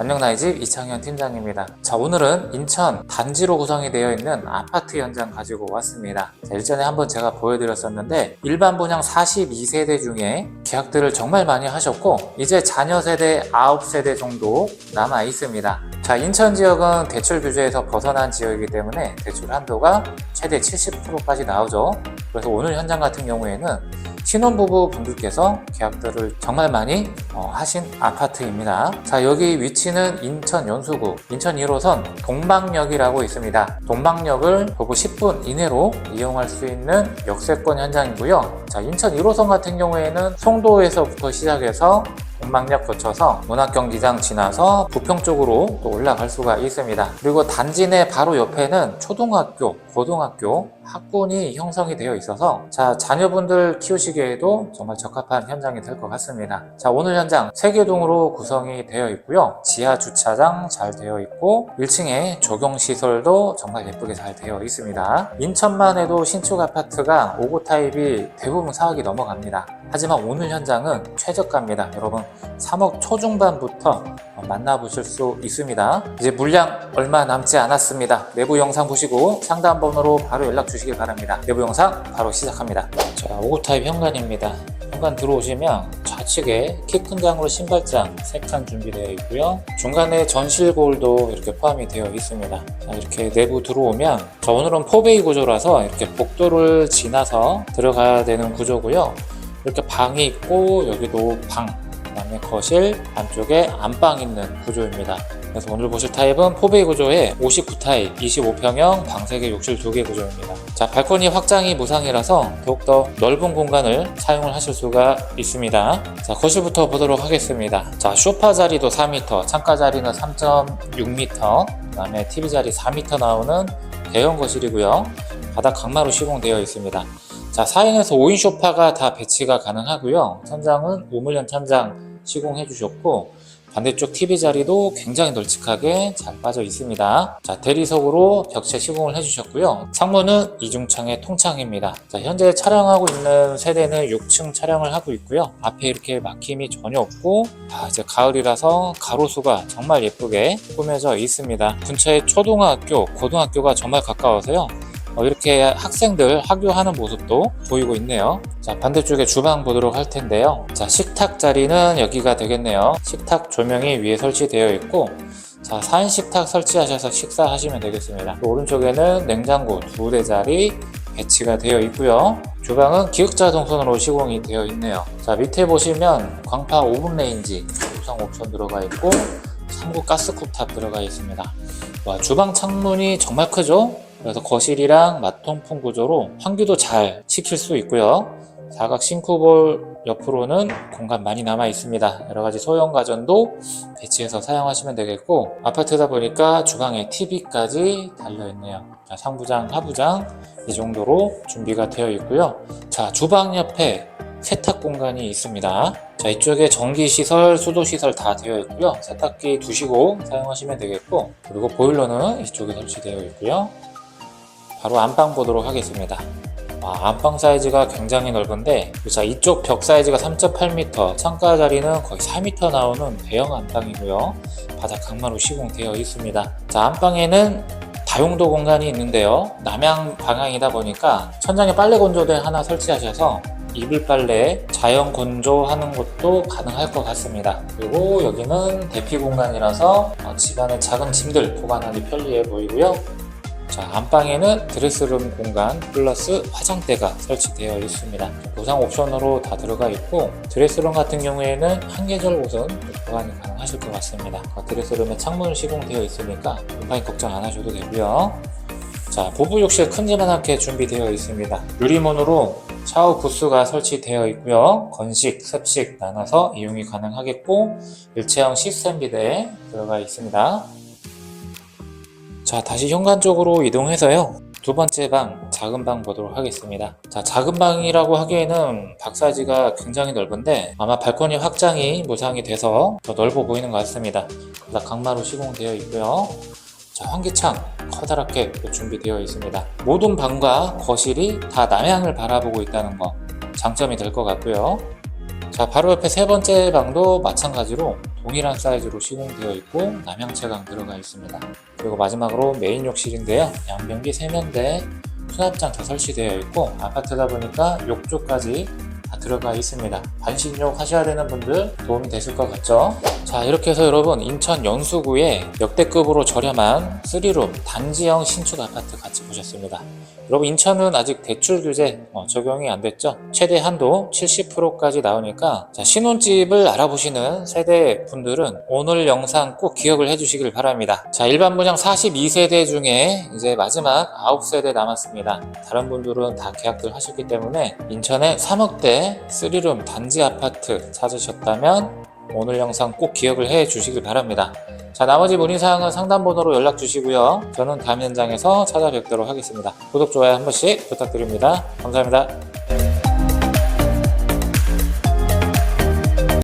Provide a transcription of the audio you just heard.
안녕 나의 집 이창현 팀장입니다. 자 오늘은 인천 단지로 구성이 되어 있는 아파트 현장 가지고 왔습니다. 자, 일전에 한번 제가 보여드렸었는데 일반 분양 42세대 중에 계약들을 정말 많이 하셨고 이제 자녀 세대 9세대 정도 남아 있습니다. 자 인천 지역은 대출 규제에서 벗어난 지역이기 때문에 대출 한도가 최대 70%까지 나오죠. 그래서 오늘 현장 같은 경우에는 신혼부부 분들께서 계약들을 정말 많이 어, 하신 아파트입니다. 자, 여기 위치는 인천 연수구, 인천 1호선 동방역이라고 있습니다. 동방역을 도보 10분 이내로 이용할 수 있는 역세권 현장이고요. 자, 인천 1호선 같은 경우에는 송도에서부터 시작해서 동방역 거쳐서 문학경기장 지나서 부평 쪽으로 또 올라갈 수가 있습니다. 그리고 단지 내 바로 옆에는 초등학교, 고등학교, 학군이 형성이 되어 있어서 자 자녀분들 키우시기에도 정말 적합한 현장이 될 것 같습니다. 자 오늘 현장 세개동으로 구성이 되어 있고요. 지하 주차장 잘 되어 있고 1층에 조경 시설도 정말 예쁘게 잘 되어 있습니다. 인천만 해도 신축 아파트가 5구 타입이 대부분 4억이 넘어갑니다. 하지만 오늘 현장은 최저가입니다. 여러분 3억 초중반부터 만나보실 수 있습니다. 이제 물량 얼마 남지 않았습니다. 내부 영상 보시고 상담 번호로 바로 연락 주시길 바랍니다. 내부 영상 바로 시작합니다. 자, 5구 타입 현관입니다. 현관 들어오시면 좌측에 키 큰 장으로 신발장 3칸 준비되어 있고요. 중간에 전실 거울도 이렇게 포함이 되어 있습니다. 자, 이렇게 내부 들어오면 자, 오늘은 포베이 구조라서 이렇게 복도를 지나서 들어가야 되는 구조고요. 이렇게 방이 있고 여기도 방 그다음에 거실 안쪽에 안방 있는 구조입니다. 그래서 오늘 보실 타입은 포베이 구조의 59타입 25평형 방 3개 욕실 2개 구조입니다. 자 발코니 확장이 무상이라서 더욱더 넓은 공간을 사용을 하실 수가 있습니다. 자 거실부터 보도록 하겠습니다. 자 소파 자리도 4m, 창가 자리는 3.6m, 그 다음에 TV 자리 4m 나오는 대형 거실이고요. 바닥 강마루 시공되어 있습니다. 자, 4인에서 5인 소파가 다 배치가 가능하고요. 천장은 우물형 천장 시공해 주셨고 반대쪽 TV 자리도 굉장히 널찍하게 잘 빠져 있습니다. 자, 대리석으로 벽체 시공을 해 주셨고요. 창문은 이중창의 통창입니다. 자, 현재 촬영하고 있는 세대는 6층 촬영을 하고 있고요. 앞에 이렇게 막힘이 전혀 없고 아, 이제 가을이라서 가로수가 정말 예쁘게 꾸며져 있습니다. 근처에 초등학교, 고등학교가 정말 가까워서요. 어, 이렇게 학생들 학교하는 모습도 보이고 있네요. 자, 반대쪽에 주방 보도록 할 텐데요. 자, 식탁 자리는 여기가 되겠네요. 식탁 조명이 위에 설치되어 있고, 자, 4인 식탁 설치하셔서 식사하시면 되겠습니다. 또 오른쪽에는 냉장고 두대 자리 배치가 되어 있고요. 주방은 기역자 동선으로 시공이 되어 있네요. 자, 밑에 보시면 광파 오븐 레인지 구성 옵션 들어가 있고, 3구 가스 쿡탑 들어가 있습니다. 와, 주방 창문이 정말 크죠? 그래서 거실이랑 마통풍 구조로 환기도 잘 시킬 수 있고요. 사각 싱크볼 옆으로는 공간 많이 남아 있습니다. 여러 가지 소형 가전도 배치해서 사용하시면 되겠고 아파트다 보니까 주방에 TV까지 달려 있네요. 자, 상부장, 하부장 이 정도로 준비가 되어 있고요. 자, 주방 옆에 세탁 공간이 있습니다. 자, 이쪽에 전기 시설, 수도 시설 다 되어 있고요. 세탁기 두시고 사용하시면 되겠고 그리고 보일러는 이쪽에 설치되어 있고요. 바로 안방 보도록 하겠습니다. 아, 안방 사이즈가 굉장히 넓은데 자 이쪽 벽 사이즈가 3.8m, 창가 자리는 거의 4m 나오는 대형 안방이고요. 바닥 강마루 시공되어 있습니다. 자 안방에는 다용도 공간이 있는데요. 남향 방향이다 보니까 천장에 빨래 건조대 하나 설치하셔서 이불 빨래 자연 건조하는 것도 가능할 것 같습니다. 그리고 여기는 대피 공간이라서 어, 집안에 작은 짐들 보관하기 편리해 보이고요. 자, 안방에는 드레스룸 공간 플러스 화장대가 설치되어 있습니다. 보상 옵션으로 다 들어가 있고 드레스룸 같은 경우에는 한 계절 옷은 보관이 가능하실 것 같습니다. 그 드레스룸에 창문 시공되어 있으니까 공간이 걱정 안 하셔도 되고요. 자, 부부 욕실 큰지만하게 준비되어 있습니다. 유리문으로 샤워 부스가 설치되어 있고요. 건식, 습식 나눠서 이용이 가능하겠고 일체형 시스템 비대 들어가 있습니다. 자, 다시 현관 쪽으로 이동해서요. 두 번째 방, 작은 방 보도록 하겠습니다. 자, 작은 방이라고 하기에는 박 사이즈가 굉장히 넓은데 아마 발코니 확장이 무상이 돼서 더 넓어 보이는 것 같습니다. 바닥 강마루 시공되어 있고요. 자, 환기창 커다랗게 준비되어 있습니다. 모든 방과 거실이 다 남향을 바라보고 있다는 거 장점이 될 것 같고요. 자, 바로 옆에 세 번째 방도 마찬가지로 동일한 사이즈로 시공되어 있고 남향채광 들어가 있습니다. 그리고 마지막으로 메인 욕실인데요. 양변기 세면대, 수납장 다 설치되어 있고 아파트다 보니까 욕조까지 다 들어가 있습니다. 반신욕 하셔야 되는 분들 도움이 되실 것 같죠? 자 이렇게 해서 여러분 인천 연수구에 역대급으로 저렴한 3룸 단지형 신축 아파트 같이 보셨습니다. 여러분 인천은 아직 대출 규제 어, 적용이 안 됐죠? 최대 한도 70%까지 나오니까 자, 신혼집을 알아보시는 세대 분들은 오늘 영상 꼭 기억을 해주시길 바랍니다. 자 일반 분양 42세대 중에 이제 마지막 9세대 남았습니다. 다른 분들은 다 계약들 하셨기 때문에 인천에 3억대 3룸 단지 아파트 찾으셨다면 오늘 영상 꼭 기억을 해 주시길 바랍니다. 자, 나머지 문의사항은 상담번호로 연락 주시고요. 저는 다음 현장에서 찾아뵙도록 하겠습니다. 구독, 좋아요 한 번씩 부탁드립니다. 감사합니다.